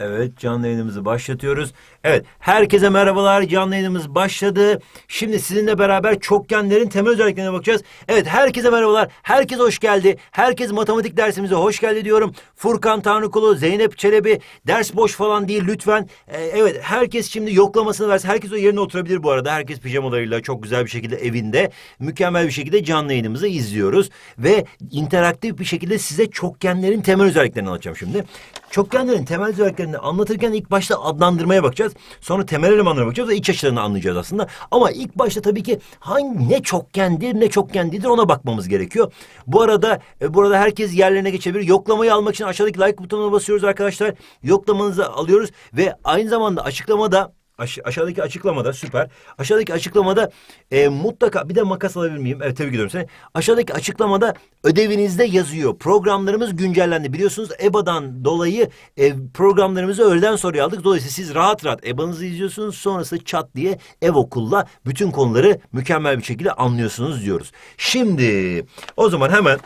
Evet canlı yayınımızı başlatıyoruz. Evet herkese merhabalar canlı yayınımız başladı. Şimdi sizinle beraber çokgenlerin temel özelliklerine bakacağız. Evet herkese merhabalar. Herkes hoş geldi. Herkes matematik dersimize hoş geldi diyorum. Furkan Tanrıkulu, Zeynep Çelebi ders boş falan değil lütfen. Ee, evet herkes şimdi yoklamasını versin. Herkes o yerine oturabilir bu arada. Herkes pijamalarıyla çok güzel bir şekilde evinde mükemmel bir şekilde canlı yayınımızı izliyoruz. Ve interaktif bir şekilde size çokgenlerin temel özelliklerini anlatacağım şimdi. Çokgenlerin temel özelliklerini anlatırken ilk başta adlandırmaya bakacağız. Sonra temel elemanlara bakacağız ve iç açılarını anlayacağız aslında. Ama ilk başta tabii ki hangi ne çokgendir ne çokgen değildir ona bakmamız gerekiyor. Bu arada e, burada herkes yerlerine geçebilir. Yoklamayı almak için aşağıdaki like butonuna basıyoruz arkadaşlar. Yoklamanızı alıyoruz ve aynı zamanda açıklamada Aş- aşağıdaki açıklamada süper. Aşağıdaki açıklamada e, mutlaka bir de makas alabilir miyim? Evet tebrik ediyorum seni. Aşağıdaki açıklamada ödevinizde yazıyor. Programlarımız güncellendi. Biliyorsunuz EBA'dan dolayı e, programlarımızı öğleden sonra aldık. Dolayısıyla siz rahat rahat EBA'nızı izliyorsunuz. Sonrası çat diye ev okulla bütün konuları mükemmel bir şekilde anlıyorsunuz diyoruz. Şimdi o zaman hemen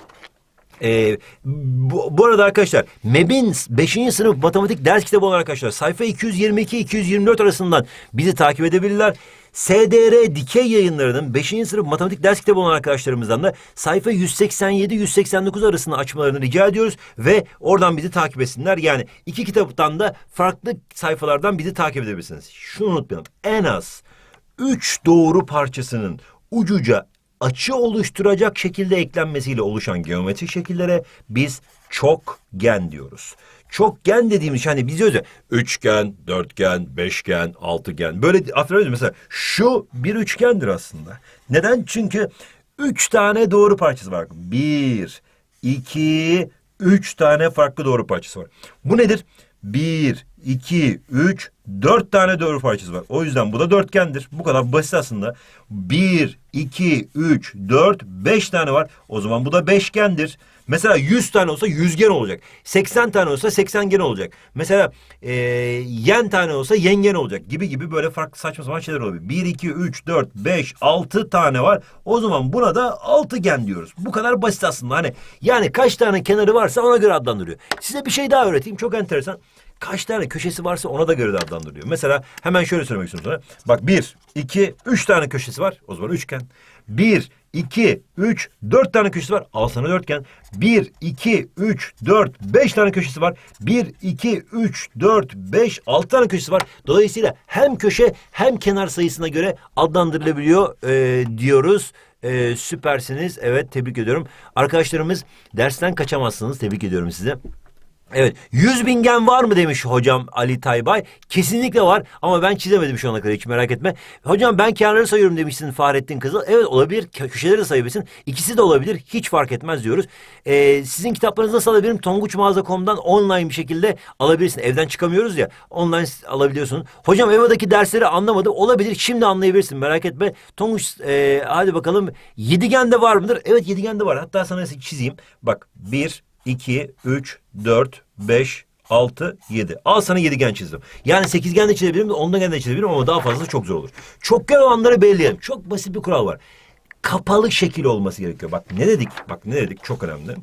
ee, bu, bu arada arkadaşlar MEB'in 5. sınıf matematik ders kitabı olan arkadaşlar sayfa 222-224 arasından bizi takip edebilirler. SDR Dikey yayınlarının 5. sınıf matematik ders kitabı olan arkadaşlarımızdan da sayfa 187-189 arasını açmalarını rica ediyoruz ve oradan bizi takip etsinler. Yani iki kitaptan da farklı sayfalardan bizi takip edebilirsiniz. Şunu unutmayalım. En az 3 doğru parçasının ucuca açı oluşturacak şekilde eklenmesiyle oluşan geometrik şekillere biz çokgen diyoruz. Çokgen dediğimiz şey hani biz diyoruz ya üçgen, dörtgen, beşgen, altıgen böyle affedersiniz mesela şu bir üçgendir aslında. Neden? Çünkü üç tane doğru parçası var. Bir, iki, üç tane farklı doğru parçası var. Bu nedir? Bir, iki, üç, dört tane doğru parçası var. O yüzden bu da dörtgendir. Bu kadar basit aslında. Bir, iki, üç, dört, beş tane var. O zaman bu da beşgendir. Mesela 100 tane olsa yüzgen olacak. 80 tane olsa seksengen olacak. Mesela e, yen tane olsa yengen olacak. Gibi gibi böyle farklı saçma sapan şeyler olabilir. 1, 2, 3, 4, 5, 6 tane var. O zaman buna da altıgen diyoruz. Bu kadar basit aslında. Hani yani kaç tane kenarı varsa ona göre adlandırıyor. Size bir şey daha öğreteyim. Çok enteresan. Kaç tane köşesi varsa ona da göre adlandırılıyor. Mesela hemen şöyle söylemek istiyorum sana. Bak bir, iki, üç tane köşesi var. O zaman üçgen. Bir, iki, üç, dört tane köşesi var. Al sana dörtgen. Bir, iki, üç, dört, beş tane köşesi var. Bir, iki, üç, dört, beş, altı tane köşesi var. Dolayısıyla hem köşe hem kenar sayısına göre adlandırılabiliyor e, diyoruz. E, süpersiniz. Evet tebrik ediyorum. Arkadaşlarımız dersten kaçamazsınız. Tebrik ediyorum size. Evet. 100 bin gen var mı demiş hocam Ali Taybay. Kesinlikle var ama ben çizemedim şu ana kadar hiç merak etme. Hocam ben kenarları sayıyorum demişsin Fahrettin Kızıl. Evet olabilir. Kö- Köşeleri de sayabilirsin. İkisi de olabilir. Hiç fark etmez diyoruz. Ee, sizin kitaplarınızı nasıl alabilirim? Tonguçmağaza.com'dan online bir şekilde alabilirsin. Evden çıkamıyoruz ya. Online alabiliyorsun. Hocam EVA'daki dersleri anlamadım. Olabilir. Şimdi anlayabilirsin. Merak etme. Tonguç e, hadi bakalım. Yedigen de var mıdır? Evet yedigen de var. Hatta sana çizeyim. Bak bir, 2, 3, 4, 5, 6, 7. Al sana yedigen çizdim. Yani sekizgen de çizebilirim, ondan de çizebilirim ama daha fazlası çok zor olur. Çokgen olanları belirleyelim. Çok basit bir kural var. Kapalı şekil olması gerekiyor. Bak ne dedik? Bak ne dedik? Çok önemli.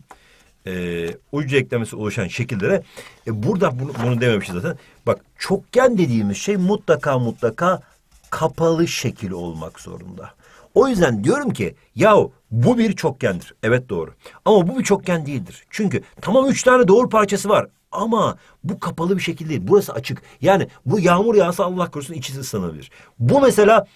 Ee, ucu eklemesi oluşan şekillere e, burada bunu, bunu dememişiz zaten. Bak çokgen dediğimiz şey mutlaka mutlaka kapalı şekil olmak zorunda. O yüzden diyorum ki yahu bu bir çokgendir. Evet doğru. Ama bu bir çokgen değildir. Çünkü tamam üç tane doğru parçası var. Ama bu kapalı bir şekil değil. Burası açık. Yani bu yağmur yağsa Allah korusun içi ıslanabilir. Bu mesela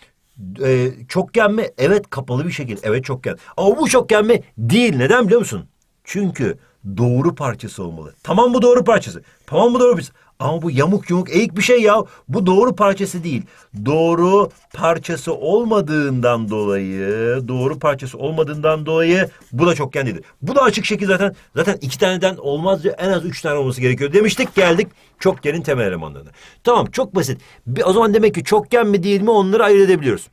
e, çokgen mi? Evet kapalı bir şekil. Evet çokgen. Ama bu çokgen mi? Değil. Neden biliyor musun? Çünkü doğru parçası olmalı. Tamam bu doğru parçası. Tamam bu doğru parçası. Ama bu yamuk yumuk eğik bir şey ya. Bu doğru parçası değil. Doğru parçası olmadığından dolayı, doğru parçası olmadığından dolayı bu da çokgen değildir. Bu da açık şekil zaten. Zaten iki taneden olmaz diye en az üç tane olması gerekiyor demiştik. Geldik çokgenin temel elemanlarına. Tamam çok basit. O zaman demek ki çokgen mi değil mi onları ayırt edebiliyoruz.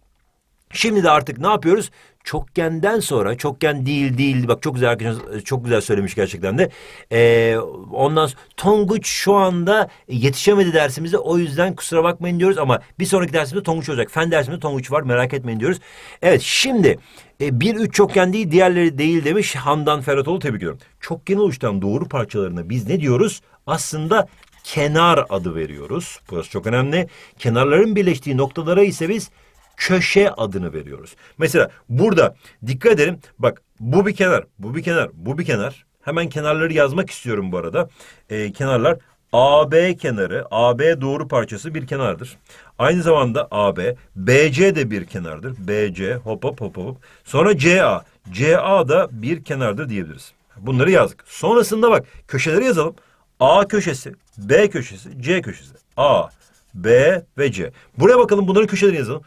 Şimdi de artık ne yapıyoruz? Çokgenden sonra çokgen değil değil bak çok güzel arkadaşlar çok güzel söylemiş gerçekten de. Ee, ondan sonra Tonguç şu anda yetişemedi dersimize o yüzden kusura bakmayın diyoruz ama bir sonraki dersimizde Tonguç olacak. Fen dersimizde Tonguç var merak etmeyin diyoruz. Evet şimdi e, bir üç çokgen değil diğerleri değil demiş Handan Ferhatoğlu tebrik ediyorum. Çokgen oluşturan doğru parçalarına biz ne diyoruz? Aslında kenar adı veriyoruz. Burası çok önemli. Kenarların birleştiği noktalara ise biz köşe adını veriyoruz. Mesela burada dikkat edelim. Bak bu bir kenar, bu bir kenar, bu bir kenar. Hemen kenarları yazmak istiyorum bu arada. Ee, kenarlar AB kenarı, AB doğru parçası bir kenardır. Aynı zamanda AB, BC de bir kenardır. BC, hop hop hop hop. Sonra CA, CA da bir kenardır diyebiliriz. Bunları yazdık. Sonrasında bak köşeleri yazalım. A köşesi, B köşesi, C köşesi. A, B ve C. Buraya bakalım bunların köşelerini yazalım.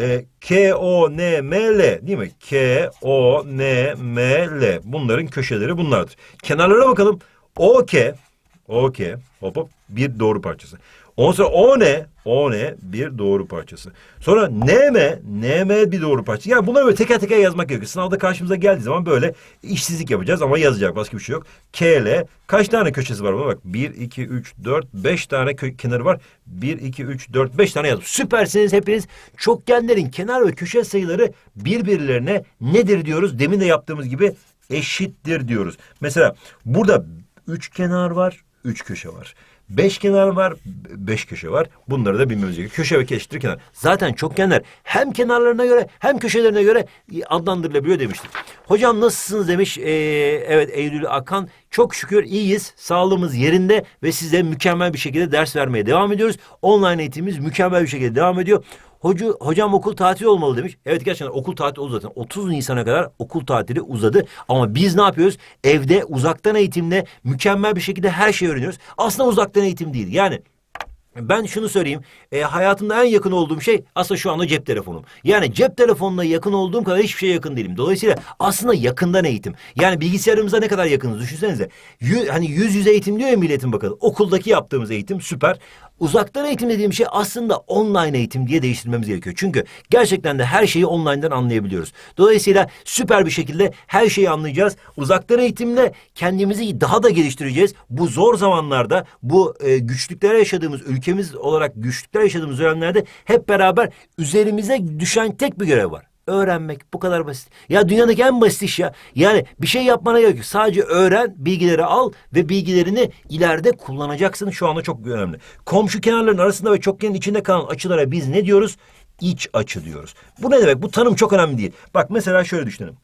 E, K, O, N, M, L değil mi? K, O, N, M, L. Bunların köşeleri bunlardır. Kenarlara bakalım. O, K, O, K, hop hop bir doğru parçası. Ondan sonra O ne? O ne? Bir doğru parçası. Sonra N M? N M bir doğru parçası. Yani bunları böyle teker teker yazmak gerekiyor. Sınavda karşımıza geldiği zaman böyle işsizlik yapacağız ama yazacak başka bir şey yok. K L. Kaç tane köşesi var buna bak. 1, 2, 3, 4, 5 tane kö- kenarı var. 1, 2, 3, 4, 5 tane yazdım. Süpersiniz hepiniz. Çokgenlerin kenar ve köşe sayıları birbirlerine nedir diyoruz. Demin de yaptığımız gibi eşittir diyoruz. Mesela burada üç kenar var, üç köşe var. Beş kenar var, beş köşe var. Bunları da bilmemiz gerekiyor. Köşe ve eşittir kenar. Zaten çokgenler hem kenarlarına göre hem köşelerine göre adlandırılabiliyor demiştik. Hocam nasılsınız demiş. Ee, evet Eylül Akan. Çok şükür iyiyiz. Sağlığımız yerinde ve size mükemmel bir şekilde ders vermeye devam ediyoruz. Online eğitimimiz mükemmel bir şekilde devam ediyor. Hocu, hocam okul tatil olmalı demiş. Evet gerçekten okul tatili oldu zaten. 30 Nisan'a kadar okul tatili uzadı. Ama biz ne yapıyoruz? Evde uzaktan eğitimle mükemmel bir şekilde her şeyi öğreniyoruz. Aslında uzaktan eğitim değil. Yani ben şunu söyleyeyim. E, hayatımda en yakın olduğum şey aslında şu anda cep telefonum. Yani cep telefonuna yakın olduğum kadar hiçbir şeye yakın değilim. Dolayısıyla aslında yakından eğitim. Yani bilgisayarımıza ne kadar yakınız düşünsenize. Yü- hani yüz yüze eğitim diyor ya milletin bakalım. Okuldaki yaptığımız eğitim süper. Uzaktan eğitim dediğim şey aslında online eğitim diye değiştirmemiz gerekiyor. Çünkü gerçekten de her şeyi online'dan anlayabiliyoruz. Dolayısıyla süper bir şekilde her şeyi anlayacağız. Uzaktan eğitimle kendimizi daha da geliştireceğiz. Bu zor zamanlarda, bu e, güçlüklere yaşadığımız, ülkemiz olarak güçlükler yaşadığımız dönemlerde hep beraber üzerimize düşen tek bir görev var. Öğrenmek bu kadar basit. Ya dünyadaki en basit iş ya. Yani bir şey yapmana gerek yok. Sadece öğren, bilgileri al ve bilgilerini ileride kullanacaksın. Şu anda çok önemli. Komşu kenarların arasında ve çokgenin içinde kalan açılara biz ne diyoruz? İç açı diyoruz. Bu ne demek? Bu tanım çok önemli değil. Bak mesela şöyle düşünelim.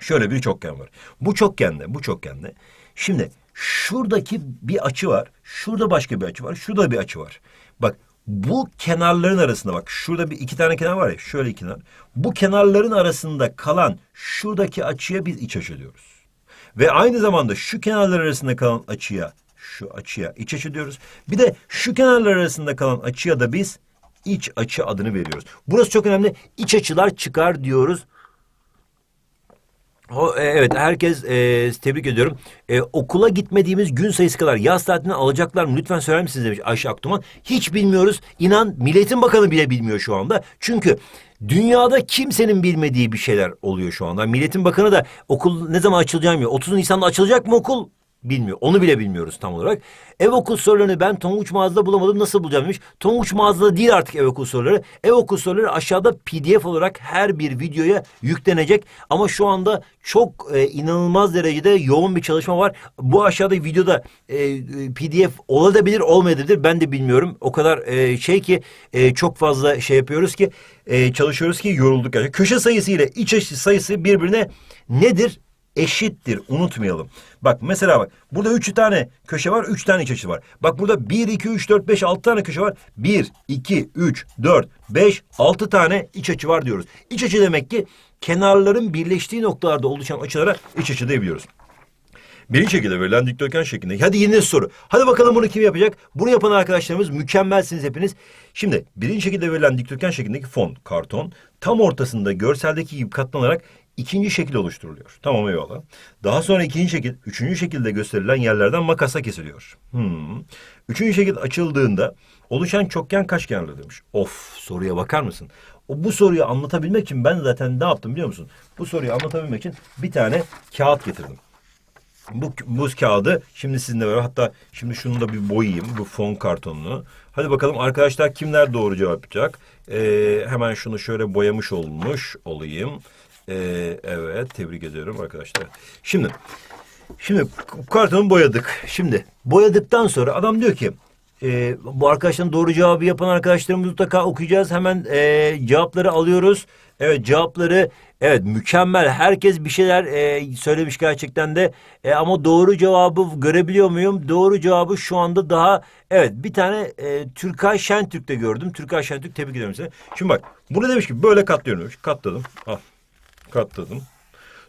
Şöyle bir çokgen var. Bu çokgende, bu çokgende. Şimdi şuradaki bir açı var. Şurada başka bir açı var. Şurada bir açı var. Bak bu kenarların arasında bak şurada bir iki tane kenar var ya şöyle iki kenar. Bu kenarların arasında kalan şuradaki açıya biz iç açı diyoruz. Ve aynı zamanda şu kenarlar arasında kalan açıya şu açıya iç açı diyoruz. Bir de şu kenarlar arasında kalan açıya da biz iç açı adını veriyoruz. Burası çok önemli. İç açılar çıkar diyoruz. O, e, evet herkes e, tebrik ediyorum. E, okula gitmediğimiz gün sayısı kadar yaz tatilini alacaklar mı? Lütfen söyler misiniz demiş Ayşe Aktuman. Hiç bilmiyoruz. İnan Milletin Bakanı bile bilmiyor şu anda. Çünkü dünyada kimsenin bilmediği bir şeyler oluyor şu anda. Milletin Bakanı da okul ne zaman açılacağını bilmiyor. 30 Nisan'da açılacak mı okul? Bilmiyor. Onu bile bilmiyoruz tam olarak. Ev okul sorularını ben Tonguç mağazada bulamadım. Nasıl bulacağım demiş. Tonguç mağazada değil artık ev okul soruları. Ev okul soruları aşağıda PDF olarak her bir videoya yüklenecek. Ama şu anda çok e, inanılmaz derecede yoğun bir çalışma var. Bu aşağıda videoda e, PDF olabilir olmayabilir ben de bilmiyorum. O kadar e, şey ki e, çok fazla şey yapıyoruz ki e, çalışıyoruz ki yorulduk. Yani. Köşe sayısı ile iç açı sayısı birbirine nedir? Eşittir. Unutmayalım. Bak mesela bak. Burada üç tane köşe var. Üç tane iç açı var. Bak burada bir, iki, üç, dört, beş, altı tane köşe var. Bir, iki, üç, dört, beş, altı tane iç açı var diyoruz. İç açı demek ki kenarların birleştiği noktalarda oluşan açılara iç açı diyebiliyoruz. Birinci şekilde verilen dikdörtgen şeklinde. Hadi yeni soru. Hadi bakalım bunu kim yapacak? Bunu yapan arkadaşlarımız mükemmelsiniz hepiniz. Şimdi birinci şekilde verilen dikdörtgen şeklindeki fon, karton tam ortasında görseldeki gibi katlanarak ikinci şekil oluşturuluyor. Tamam eyvallah. Daha sonra ikinci şekil, üçüncü şekilde gösterilen yerlerden makasla kesiliyor. Hmm. Üçüncü şekil açıldığında oluşan çokgen kaç kenarlı demiş. Of soruya bakar mısın? O, bu soruyu anlatabilmek için ben zaten ne yaptım biliyor musun? Bu soruyu anlatabilmek için bir tane kağıt getirdim. Bu buz kağıdı şimdi sizinle beraber hatta şimdi şunu da bir boyayayım bu fon kartonunu. Hadi bakalım arkadaşlar kimler doğru cevap yapacak? Ee, hemen şunu şöyle boyamış olmuş olayım. Ee, evet tebrik ediyorum arkadaşlar. Şimdi Şimdi kartonu boyadık. Şimdi boyadıktan sonra adam diyor ki e, bu arkadaşların doğru cevabı yapan arkadaşlarımızı mutlaka okuyacağız. Hemen e, cevapları alıyoruz. Evet cevapları evet mükemmel. Herkes bir şeyler e, söylemiş gerçekten de. E, ama doğru cevabı görebiliyor muyum? Doğru cevabı şu anda daha evet bir tane e, Türkay Şentürk'te gördüm. Türkay Şentürk tebrik ediyorum seni. Şimdi bak burada demiş ki böyle katlıyorum demiş. Katladım. Al. Katladım.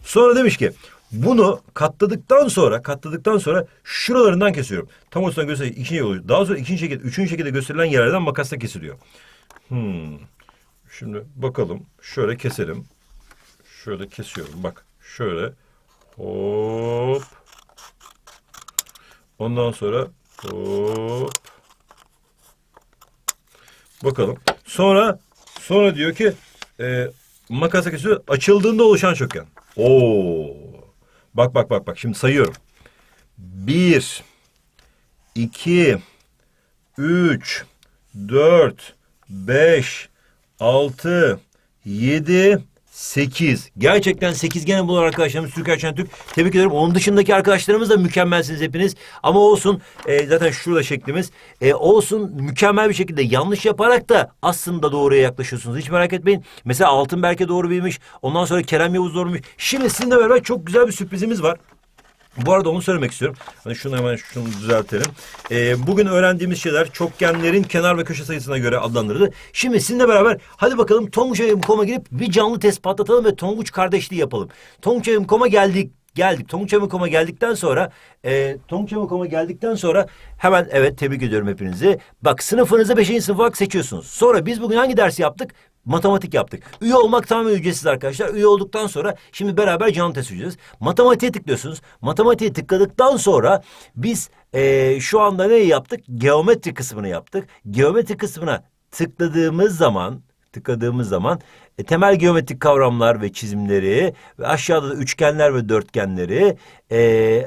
Sonra demiş ki bunu katladıktan sonra katladıktan sonra şuralarından kesiyorum. Tam ortasından gösteriyor. ikinci yolu. Daha sonra ikinci şekilde, üçüncü şekilde gösterilen yerlerden makasla kesiliyor. Hmm. Şimdi bakalım. Şöyle keselim. Şöyle kesiyorum. Bak. Şöyle. Hop. Ondan sonra hop. Bakalım. Sonra sonra diyor ki e, makasa kesiyor. Açıldığında oluşan çöken. Oo. Bak bak bak bak. Şimdi sayıyorum. Bir, iki, üç, dört, beş, altı, yedi, sekiz. Gerçekten sekiz gene bulan arkadaşlarımız Türker Şentürk. Tebrik ederim. Onun dışındaki arkadaşlarımız da mükemmelsiniz hepiniz. Ama olsun e, zaten şurada şeklimiz. E, olsun mükemmel bir şekilde yanlış yaparak da aslında doğruya yaklaşıyorsunuz. Hiç merak etmeyin. Mesela Altın Berke doğru bilmiş. Ondan sonra Kerem Yavuz doğru bilmiş. Şimdi sizinle beraber çok güzel bir sürprizimiz var. Bu arada onu söylemek istiyorum. Hani şunu hemen şunu düzeltelim. Ee, bugün öğrendiğimiz şeyler çokgenlerin kenar ve köşe sayısına göre adlandırıldı. Şimdi sizinle beraber hadi bakalım Tonguç.com'a girip bir canlı test patlatalım ve Tonguç kardeşliği yapalım. Tonguç.com'a geldik geldik. Tonguç.com'a geldikten sonra e, Tonguç.com'a geldikten sonra hemen evet tebrik ediyorum hepinizi. Bak sınıfınızı 5. sınıf olarak seçiyorsunuz. Sonra biz bugün hangi dersi yaptık? Matematik yaptık. Üye olmak tamamen ücretsiz arkadaşlar. Üye olduktan sonra şimdi beraber canlı test edeceğiz. Matematiğe tıklıyorsunuz. Matematiğe tıkladıktan sonra biz eee, şu anda ne yaptık? Geometri kısmını yaptık. Geometri kısmına tıkladığımız zaman tıkladığımız zaman e, temel geometrik kavramlar ve çizimleri ve aşağıda da üçgenler ve dörtgenleri e,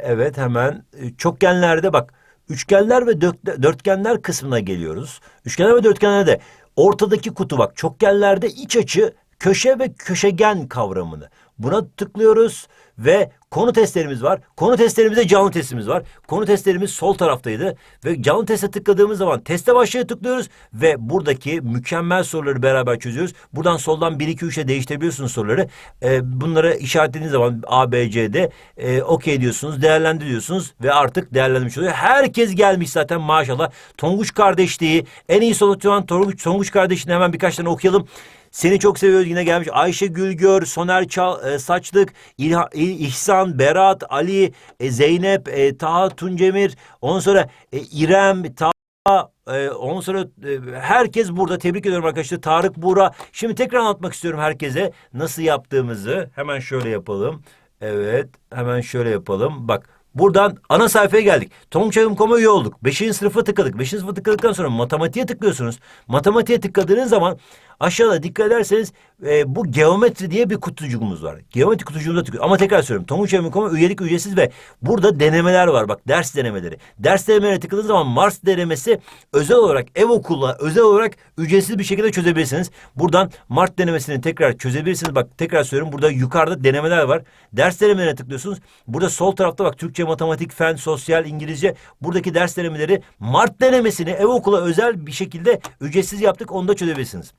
evet hemen e, çokgenlerde bak üçgenler ve dört- dörtgenler kısmına geliyoruz. Üçgenler ve dörtgenlerde ortadaki kutu bak çokgenlerde iç açı köşe ve köşegen kavramını buna tıklıyoruz ve konu testlerimiz var. Konu testlerimizde canlı testimiz var. Konu testlerimiz sol taraftaydı ve canlı teste tıkladığımız zaman teste başlığı tıklıyoruz ve buradaki mükemmel soruları beraber çözüyoruz. Buradan soldan 1 2 3'e değiştirebiliyorsunuz soruları. Ee, bunları işaretlediğiniz zaman A B C'de e, okey diyorsunuz, değerlendiriyorsunuz ve artık değerlendirmiş oluyor. Herkes gelmiş zaten maşallah. Tonguç kardeşliği en iyi sonuçlanan Tonguç, Tonguç kardeşliğini hemen birkaç tane okuyalım. Seni çok seviyoruz yine gelmiş. Ayşe Gülgör, Soner Çal, e, Saçlık, İlha, İhsan, Berat, Ali, e, Zeynep, e, Taha Tuncemir. Ondan sonra e, İrem, Taha, e, ondan sonra e, herkes burada. Tebrik ediyorum arkadaşlar. Tarık Buğra. Şimdi tekrar anlatmak istiyorum herkese nasıl yaptığımızı. Hemen şöyle yapalım. Evet, hemen şöyle yapalım. Bak Buradan ana sayfaya geldik. Tonguç.com'a üye olduk. Beşinci sınıfa tıkladık. Beşinci sınıfa tıkladıktan sonra matematiğe tıklıyorsunuz. Matematiğe tıkladığınız zaman aşağıda dikkat ederseniz e, bu geometri diye bir kutucuğumuz var. Geometri kutucuğumuza tıklıyoruz. Ama tekrar söylüyorum. Tonguç.com'a üyelik ücretsiz ve burada denemeler var. Bak ders denemeleri. Ders denemelerine tıkladığınız zaman Mars denemesi özel olarak ev okuluna özel olarak ücretsiz bir şekilde çözebilirsiniz. Buradan Mart denemesini tekrar çözebilirsiniz. Bak tekrar söylüyorum. Burada yukarıda denemeler var. Ders denemelerine tıklıyorsunuz. Burada sol tarafta bak Türkçe, matematik, fen, sosyal, İngilizce buradaki ders denemeleri Mart denemesini ev okula özel bir şekilde ücretsiz yaptık. Onu da çözebilirsiniz.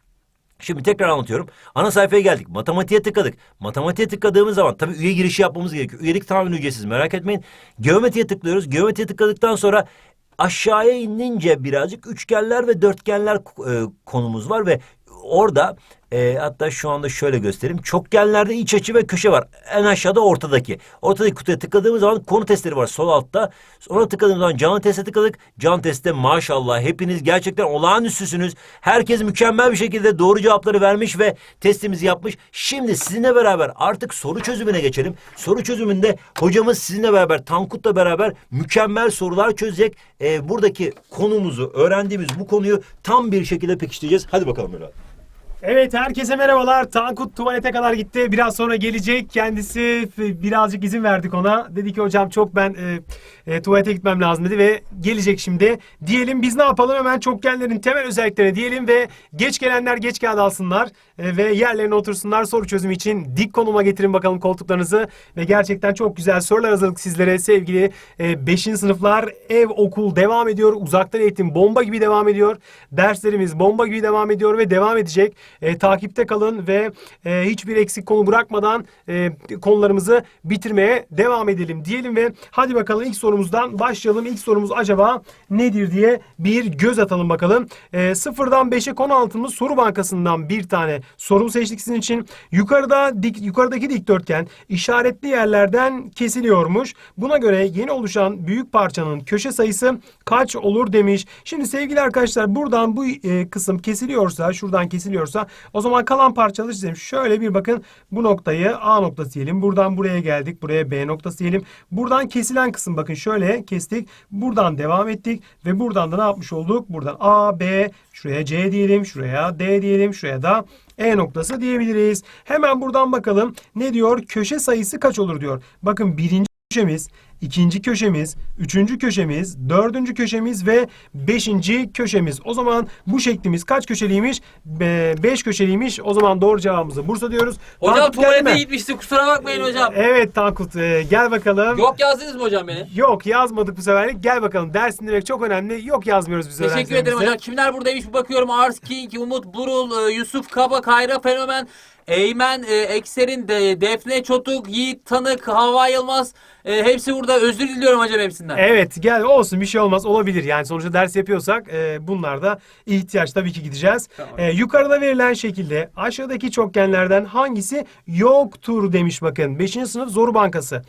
Şimdi tekrar anlatıyorum. Ana sayfaya geldik. Matematiğe tıkladık. Matematiğe tıkladığımız zaman tabii üye girişi yapmamız gerekiyor. Üyelik tamamen ücretsiz merak etmeyin. Geometriye tıklıyoruz. Geometriye tıkladıktan sonra aşağıya inince birazcık üçgenler ve dörtgenler e, konumuz var ve orada e, hatta şu anda şöyle göstereyim. Çokgenlerde iç açı ve köşe var. En aşağıda ortadaki. Ortadaki kutuya tıkladığımız zaman konu testleri var sol altta. Sonra tıkladığımız zaman canlı teste tıkladık. Canlı testte maşallah hepiniz gerçekten olağanüstüsünüz. Herkes mükemmel bir şekilde doğru cevapları vermiş ve testimizi yapmış. Şimdi sizinle beraber artık soru çözümüne geçelim. Soru çözümünde hocamız sizinle beraber Tankut'la beraber mükemmel sorular çözecek. E, buradaki konumuzu öğrendiğimiz bu konuyu tam bir şekilde pekiştireceğiz. Hadi bakalım Mürad. Evet herkese merhabalar. Tankut tuvalete kadar gitti. Biraz sonra gelecek. Kendisi birazcık izin verdik ona. Dedi ki hocam çok ben e, e, tuvalete gitmem lazım dedi ve gelecek şimdi. Diyelim biz ne yapalım? Hemen çokgenlerin temel özelliklerini diyelim ve geç gelenler geç kağıt alsınlar e, ve yerlerine otursunlar. Soru çözümü için dik konuma getirin bakalım koltuklarınızı ve gerçekten çok güzel sorular hazırladık sizlere sevgili 5. sınıflar. Ev okul devam ediyor. Uzaktan eğitim bomba gibi devam ediyor. Derslerimiz bomba gibi devam ediyor ve devam edecek. E, takipte kalın ve e, hiçbir eksik konu bırakmadan e, konularımızı bitirmeye devam edelim diyelim ve hadi bakalım ilk sorumuzdan başlayalım. İlk sorumuz acaba nedir diye bir göz atalım bakalım. E, sıfırdan 5'e konu altımız soru bankasından bir tane soru seçtik sizin için. Yukarıda dik, yukarıdaki dikdörtgen işaretli yerlerden kesiliyormuş. Buna göre yeni oluşan büyük parçanın köşe sayısı kaç olur demiş. Şimdi sevgili arkadaşlar buradan bu e, kısım kesiliyorsa, şuradan kesiliyorsa o zaman kalan parçaları çizelim. Şöyle bir bakın bu noktayı A noktası diyelim. Buradan buraya geldik. Buraya B noktası diyelim. Buradan kesilen kısım bakın şöyle kestik. Buradan devam ettik ve buradan da ne yapmış olduk? Buradan A, B, şuraya C diyelim, şuraya D diyelim, şuraya da E noktası diyebiliriz. Hemen buradan bakalım. Ne diyor? Köşe sayısı kaç olur diyor. Bakın birinci köşemiz, ikinci köşemiz, üçüncü köşemiz, dördüncü köşemiz ve beşinci köşemiz. O zaman bu şeklimiz kaç köşeliymiş? Be- beş köşeliymiş. O zaman doğru cevabımızı Bursa diyoruz. Hocam Tankut tuvalete mi? gitmişti kusura bakmayın hocam. Evet Tankut e, gel bakalım. Yok yazdınız mı hocam beni? Yok yazmadık bu seferlik. Gel bakalım. Ders dinlemek çok önemli. Yok yazmıyoruz biz Teşekkür ederim hocam. Kimler buradaymış bir bakıyorum. Ars King, Umut Burul, e, Yusuf Kaba, Kayra Fenomen, Eymen, e, Ekser'in, de, Defne Çotuk, Yiğit Tanık, Hava Yılmaz. E, hepsi burada. Özür diliyorum hocam hepsinden. Evet gel olsun bir şey olmaz olabilir yani sonuçta ders yapıyorsak e, bunlar da ihtiyaç tabii ki gideceğiz. Tamam. E, yukarıda verilen şekilde aşağıdaki çokgenlerden hangisi yoktur demiş bakın 5. sınıf zoru bankası.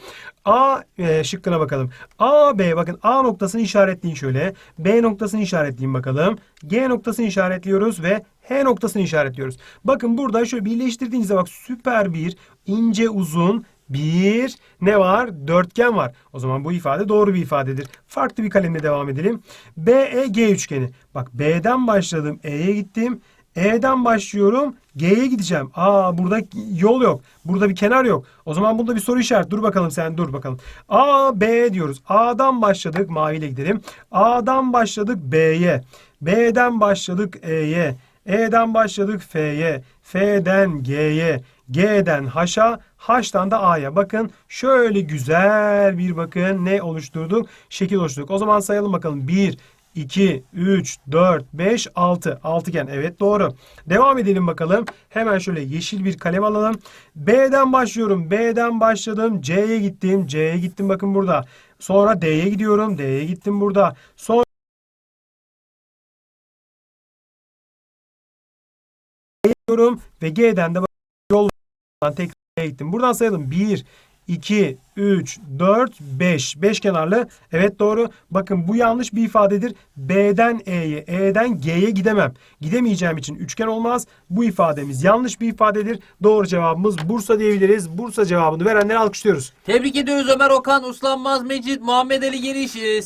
A e, şıkkına bakalım. A, B bakın A noktasını işaretleyin şöyle. B noktasını işaretleyin bakalım. G noktasını işaretliyoruz ve H noktasını işaretliyoruz. Bakın burada şöyle birleştirdiğinizde bak süper bir ince uzun bir ne var? Dörtgen var. O zaman bu ifade doğru bir ifadedir. Farklı bir kalemle devam edelim. BEG üçgeni. Bak B'den başladım. E'ye gittim. E'den başlıyorum. G'ye gideceğim. Aa burada yol yok. Burada bir kenar yok. O zaman bunda bir soru işareti. Dur bakalım sen dur bakalım. A, B diyoruz. A'dan başladık. Maviyle gidelim. A'dan başladık B'ye. B'den başladık E'ye. E'den başladık F'ye. F'den G'ye. G'den H'a, H'tan da A'ya. Bakın şöyle güzel bir bakın ne oluşturduk? Şekil oluşturduk. O zaman sayalım bakalım. 1, 2, 3, 4, 5, 6. Altıgen. Evet doğru. Devam edelim bakalım. Hemen şöyle yeşil bir kalem alalım. B'den başlıyorum. B'den başladım. C'ye gittim. C'ye gittim bakın burada. Sonra D'ye gidiyorum. D'ye gittim burada. Sonra gidiyorum ve G'den de yoldan tekrar gittim. Buradan sayalım. 1, 2, 3, 4, 5. 5 kenarlı. Evet doğru. Bakın bu yanlış bir ifadedir. B'den E'ye, E'den G'ye gidemem. Gidemeyeceğim için üçgen olmaz. Bu ifademiz yanlış bir ifadedir. Doğru cevabımız Bursa diyebiliriz. Bursa cevabını verenleri alkışlıyoruz. Tebrik ediyoruz Ömer Okan, Uslanmaz Mecit, Muhammed Ali Geniş, e,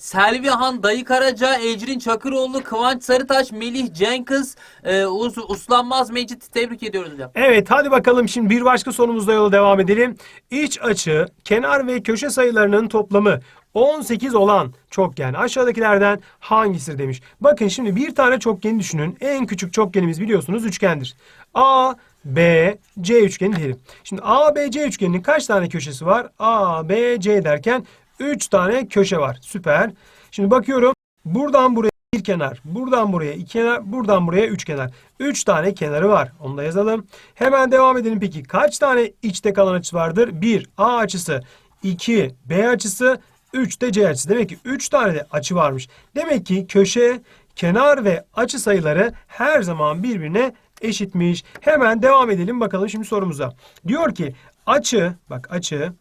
Sevil Selvihan, Dayı Karaca, Ecrin Çakıroğlu, Kıvanç Sarıtaş, Melih Cenkız, e, Us Uslanmaz Mecit tebrik ediyoruz hocam. Evet hadi bakalım şimdi bir başka sorumuzla yola devam edelim. İç açı, kenar ve köşe sayılarının toplamı 18 olan çokgen aşağıdakilerden hangisidir demiş. Bakın şimdi bir tane çokgeni düşünün. En küçük çokgenimiz biliyorsunuz üçgendir. A, B, C üçgeni diyelim. Şimdi A, B, C üçgeninin kaç tane köşesi var? A, B, C derken 3 tane köşe var. Süper. Şimdi bakıyorum. Buradan buraya bir kenar, buradan buraya iki kenar, buradan buraya üç kenar. Üç tane kenarı var. Onu da yazalım. Hemen devam edelim peki. Kaç tane içte kalan açısı vardır? 1 A açısı, 2 B açısı, 3 de C açısı. Demek ki 3 tane de açı varmış. Demek ki köşe, kenar ve açı sayıları her zaman birbirine eşitmiş. Hemen devam edelim bakalım şimdi sorumuza. Diyor ki açı, bak açı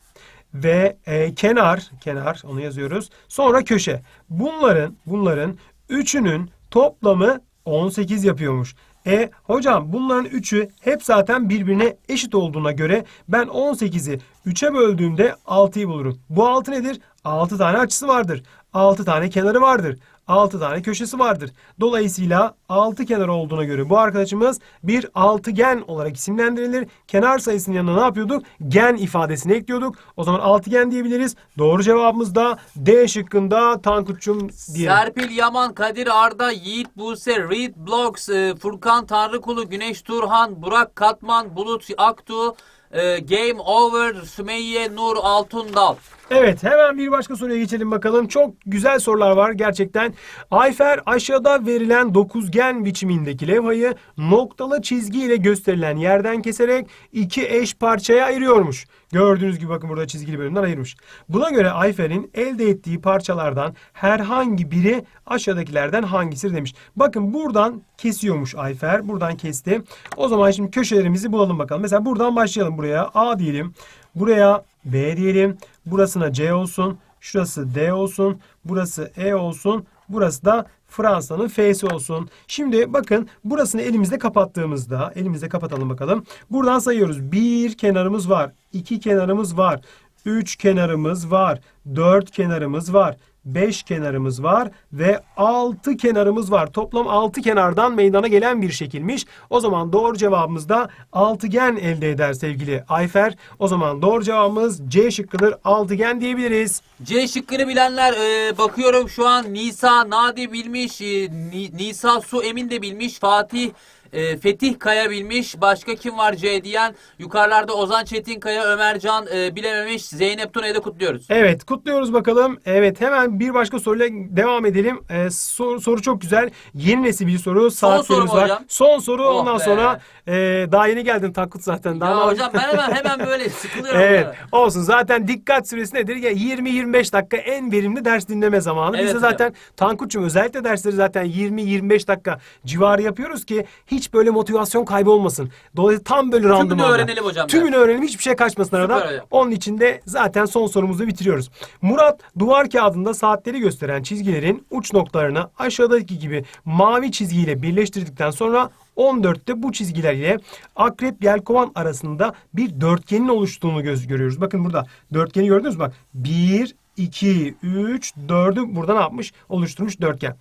ve e, kenar, kenar onu yazıyoruz. Sonra köşe. Bunların, bunların üçünün toplamı 18 yapıyormuş. E hocam bunların üçü hep zaten birbirine eşit olduğuna göre ben 18'i 3'e böldüğümde 6'yı bulurum. Bu 6 nedir? 6 tane açısı vardır. 6 tane kenarı vardır. 6 tane köşesi vardır. Dolayısıyla 6 kenar olduğuna göre bu arkadaşımız bir altıgen olarak isimlendirilir. Kenar sayısının yanına ne yapıyorduk? Gen ifadesini ekliyorduk. O zaman altıgen diyebiliriz. Doğru cevabımız da D şıkkında Tankut'cum diyelim. Serpil Yaman, Kadir Arda, Yiğit Buse, Reed Blogs, e, Furkan Tanrıkulu, Güneş Turhan, Burak Katman, Bulut Aktu, e, Game Over, Sümeyye Nur Altundal. Evet hemen bir başka soruya geçelim bakalım. Çok güzel sorular var gerçekten. Ayfer aşağıda verilen dokuzgen biçimindeki levhayı noktalı çizgi ile gösterilen yerden keserek iki eş parçaya ayırıyormuş. Gördüğünüz gibi bakın burada çizgili bölümden ayırmış. Buna göre Ayfer'in elde ettiği parçalardan herhangi biri aşağıdakilerden hangisidir demiş. Bakın buradan kesiyormuş Ayfer. Buradan kesti. O zaman şimdi köşelerimizi bulalım bakalım. Mesela buradan başlayalım buraya. A diyelim. Buraya B diyelim. Burasına C olsun. Şurası D olsun. Burası E olsun. Burası da Fransa'nın F'si olsun. Şimdi bakın burasını elimizde kapattığımızda elimizde kapatalım bakalım. Buradan sayıyoruz. Bir kenarımız var. İki kenarımız var. Üç kenarımız var. Dört kenarımız var. 5 kenarımız var ve 6 kenarımız var. Toplam 6 kenardan meydana gelen bir şekilmiş. O zaman doğru cevabımız da altıgen elde eder sevgili Ayfer. O zaman doğru cevabımız C şıkkıdır. Altıgen diyebiliriz. C şıkkını bilenler e, bakıyorum şu an Nisa Nadi bilmiş, e, Ni- Nisa Su Emin de bilmiş, Fatih e, Fetih Kaya bilmiş. Başka kim var C diyen? Yukarılarda Ozan Çetinkaya, Ömercan e, bilememiş. Zeynep Tuna'yı da kutluyoruz. Evet kutluyoruz bakalım. Evet hemen bir başka soruyla devam edelim. Ee, soru, soru çok güzel. Yeni nesil bir soru. Saat soru var. hocam? Son soru Oh ondan be. sonra e, daha yeni geldin Tankut zaten. Daha Ya ne- hocam ben hemen hemen böyle sıkılıyorum. Evet ya. olsun zaten dikkat süresi nedir? Ya 20-25 dakika en verimli ders dinleme zamanı. Biz Evet de hocam. zaten Tankut'cum özellikle dersleri zaten 20-25 dakika civarı yapıyoruz ki hiç böyle motivasyon kaybı olmasın. Dolayısıyla tam böyle randımanla. öğrenelim hocam Tümünü öğrenelim hiçbir şey kaçmasın arada. Onun için de zaten son sorumuzu bitiriyoruz. Murat duvar kağıdında saatleri gösteren çizgilerin uç noktalarını aşağıdaki gibi mavi çizgiyle birleştirdikten sonra 14'te bu çizgiler ile akrep yelkovan arasında bir dörtgenin oluştuğunu göz görüyoruz. Bakın burada dörtgeni gördünüz mü? Bak 1, 2, 3, 4'ü burada ne yapmış? Oluşturmuş dörtgen.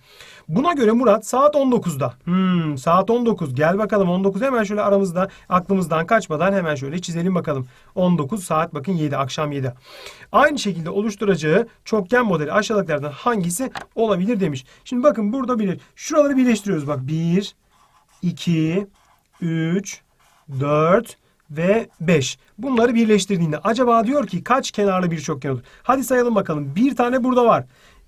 Buna göre Murat saat 19'da. Hmm, saat 19. Gel bakalım 19 hemen şöyle aramızda aklımızdan kaçmadan hemen şöyle çizelim bakalım. 19 saat bakın 7 akşam 7. Aynı şekilde oluşturacağı çokgen modeli aşağıdakilerden hangisi olabilir demiş. Şimdi bakın burada bilir. Şuraları birleştiriyoruz bak. 1, 2, 3, 4 ve 5. Bunları birleştirdiğinde acaba diyor ki kaç kenarlı bir çokgen olur? Hadi sayalım bakalım. Bir tane burada var.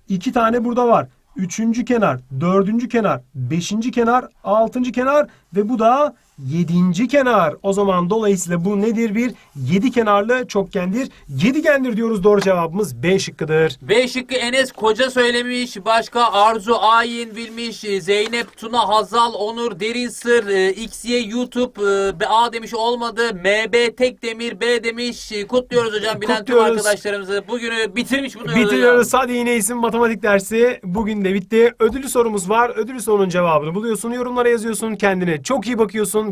iki tane burada var. Üçüncü kenar, dördüncü kenar, beşinci kenar, altıncı kenar ve bu da yedinci kenar. O zaman dolayısıyla bu nedir? Bir yedi kenarlı çokgendir. Yedigendir diyoruz. Doğru cevabımız B şıkkıdır. B şıkkı Enes Koca söylemiş. Başka Arzu Ayin bilmiş. Zeynep Tuna Hazal Onur Derin Sır e, XY YouTube e, A demiş olmadı. MB Tekdemir B demiş. Kutluyoruz hocam. Bilen tüm Kutluyoruz. arkadaşlarımızı. Bugünü bitirmiş bunu. Bitiriyoruz. Hadi yine isim matematik dersi. Bugün de bitti. Ödülü sorumuz var. Ödülü sorunun cevabını buluyorsun. Yorumlara yazıyorsun. Kendine çok iyi bakıyorsun.